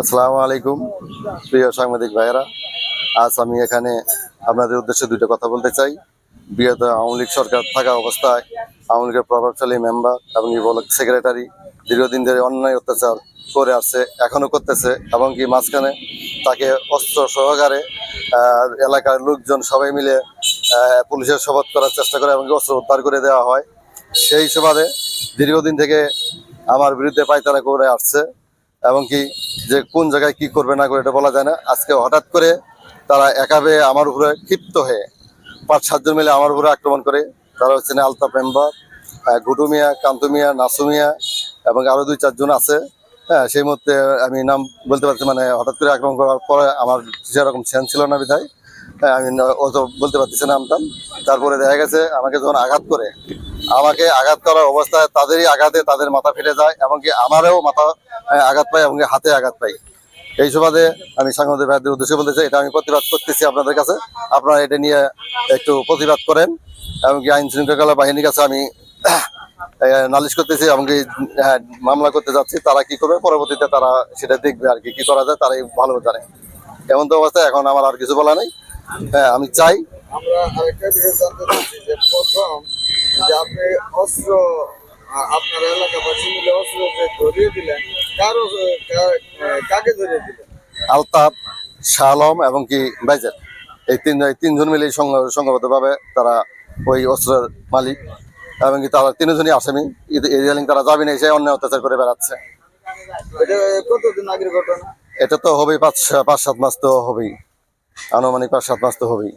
আসসালামু আলাইকুম, প্রিয় সাংবাদিক ভাইয়েরা। আজ আমি এখানে আপনাদের উদ্দেশ্যে দুটো কথা বলতে চাই। বিগত আওয়ামী লীগ সরকার থাকা অবস্থায় আওয়ামী লীগের প্রভাবশালী মেম্বার এবং সেক্রেটারি দীর্ঘদিন ধরে অন্যায় অত্যাচার করে আসছে, এখনও করতেছে, এবং কি মাঝখানে তাকে অস্ত্র সহকারে এলাকার লোকজন সবাই মিলে পুলিশের শপথ করার চেষ্টা করে এবং অস্ত্র উদ্ধার করে দেওয়া হয়। সেই সুবাদে দীর্ঘদিন থেকে আমার বিরুদ্ধে পায়তারা করে আসছে এবং কি যে কোন জায়গায় কি করবে না করে এটা বলা যায় না। আজকে হঠাৎ করে তারা একাবে আমার উপরে ক্ষিপ্ত হয়ে পাঁচ সাতজন মিলে আমার উপরে আক্রমণ করে। তারা হচ্ছে না আলতাফ মেম্বার গুডু মিয়া কান্তু মিয়া নাসু মিয়া এবং আরও দুই চারজন আছে। হ্যাঁ সেই মুহূর্তে আমি নাম বলতে পারছি মানে হঠাৎ করে আক্রমণ করার পরে আমার সেরকম সেন ছিল না বিধায় হ্যাঁ, আমি ন- অত বলতে পারতেছি না নামটাম তারপরে দেখা গেছে আমাকে যখন আঘাত করে আমাকে আঘাত করার অবস্থায় তাদেরই আঘাতে তাদের মাথা ফেটে যায় এমনকি আমারও মাথা আঘাত পাই এবং হাতে আঘাত পাই এই সুবাদে আমি সাংবাদিক ভাইদের উদ্দেশ্যে বলতে চাই এটা আমি প্রতিবাদ করতেছি আপনাদের কাছে। আপনারা এটা নিয়ে একটু প্রতিবাদ করেন এবং কি আইন শৃঙ্খলা বাহিনীর কাছে আমি নালিশ করতেছি এবং কি আহ, মামলা করতে যাচ্ছি তারা কি করবে পরবর্তীতে তারা সেটা দেখবে আর কি কি করা যায় তারাই ভালো জানে। এমন তো অবস্থায় এখন আমার আর কিছু বলা নেই। হ্যাঁ আমি চাই আমরা আরেকটা বিষয় জানতে চাচ্ছি যে প্রথম যে আপনি অস্ত্র আপনার এলাকাবাসী মিলে অস্ত্র যে ধরিয়ে দিলেন কারও কাকে ধরিয়ে দিলেন? আলতাফ শাহ আলম এবং কি বাইজের এই তিন তিনজন মিলে সংঘবদ্ধভাবে তারা ওই অস্ত্রের মালিক এবং কি তারা তিনজনই আসামি। ইদালিং তারা যাবি না এসে অন্য অত্যাচার করে বেড়াচ্ছে। এটা কতদিন আগের ঘটনা? এটা তো হবেই পাঁচ পাঁচ সাত মাস তো হবেই। আনুমানিক পাঁচ সাত মাস তো হবেই।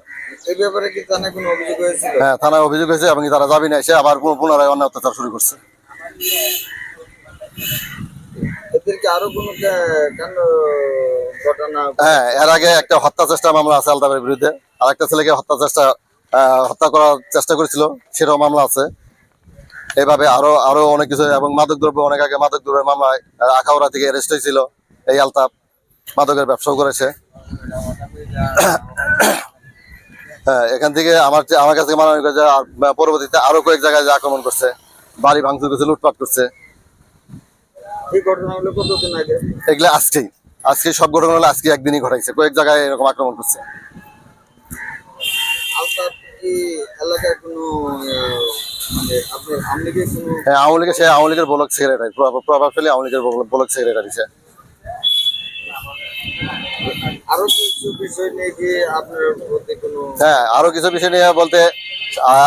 এই ব্যাপারে কি থানায় কোনো অভিযোগ হয়েছিল? হ্যাঁ থানায় অভিযোগ হয়েছে এবং তারা যাবি না এসে আবার পুনরায় অন্যায় অত্যাচার শুরু করছে। এদেরকে আরও কোনো ঘটনা হ্যাঁ এর আগে একটা হত্যা চেষ্টা মামলা আছে আলতাফের বিরুদ্ধে। আর একটা ছেলেকে হত্যা চেষ্টা হত্যা করার চেষ্টা করেছিল সেটাও মামলা আছে। এভাবে আরও আরও অনেক কিছু এবং মাদক দ্রব্য অনেক আগে মাদক দ্রব্যের মামলায় আখাউড়া থেকে অ্যারেস্ট হয়েছিল এই আলতাফ। মাদকের ব্যবসাও করেছে। হ্যাঁ এখান থেকে আমার আমার কাছে মনে হয় যে পরবর্তীতে আরও কয়েক জায়গায় আক্রমণ করছে বাড়ি ভাঙচুর করছে লুটপাট করছে। এগুলো আজকেই। আজকে সব ঘটনা হলো আজকে একদিনই ঘটাইছে কয়েক জায়গায় এরকম আক্রমণ করছে। মানে হ্যাঁ আওয়ামী লীগের সে আওয়ামী লীগের ব্লক সেক্রেটারি প্রভাবশালী আওয়ামী লীগের ব্লক সেক্রেটারি সে। আরও কিছু বিষয় নিয়ে কি আপনার প্রতি কোনো হ্যাঁ আরও কিছু বিষয় নিয়ে বলতে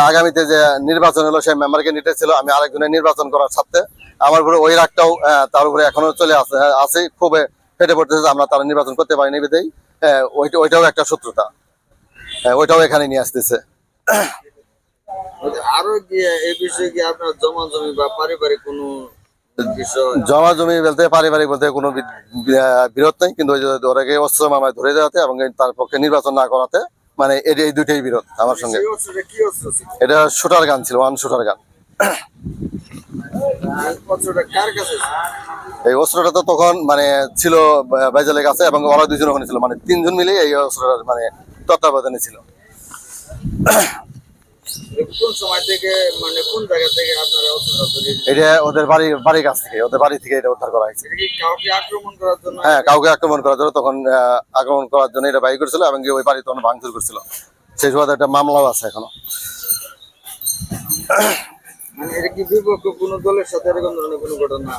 আগামীতে যে নির্বাচন হলো সেই মেম্বারকে নিতে ছিল আমি আরেকজনের নির্বাচন করার সাথে আমার উপরে ওই রাগটাও তার উপরে এখনও চলে আসে আছে খুব ফেটে পড়তেছে আমরা তারা নির্বাচন করতে পারিনি বিদেই ওইটা ওইটাও একটা শত্রুতা। হ্যাঁ, ওইটাও এখানে নিয়ে আসতেছে। আরও কি এই বিষয়ে কি আপনার জমা জমি বা পারিবারিক কোনো জমা জমি বলতে পারিবারিক বলতে কোনো বিরোধ নেই কিন্তু ওরাকে অস্ত্র মামায় ধরে দেওয়াতে এবং তার পক্ষে নির্বাচন না করাতে মানে এই এই দুইটাই বিরোধ আমার সঙ্গে। অস্ত্রটা এটা শুটার গান ছিল ওয়ান শুটার গান। এই অস্ত্রটা অস্ত্রটা তো তখন মানে ছিল বাইজালের কাছে এবং ওরা দুজন ওখানে ছিল মানে তিনজন মিলে এই অস্ত্রটার মানে তত্ত্বাবধানে ছিল। কোন সময় থেকে মানে কোন জায়গা থেকে আপনারা? এটা ওদের বাড়ি বাড়ির কাছ থেকে ওদের বাড়ি থেকে এটা উদ্ধার করা হয়েছে। কাউকে আক্রমণ করার জন্য? হ্যাঁ কাউকে আক্রমণ করার জন্য তখন আক্রমণ করার জন্য এটা বাড়ি করেছিল এবং ওই বাড়ি তখন ভাঙচুর করছিল। সেই সময় একটা মামলাও আছে এখনও। মানে এটা কি বিপক্ষ কোনো দলের সাথে এরকম ধরনের কোনো ঘটনা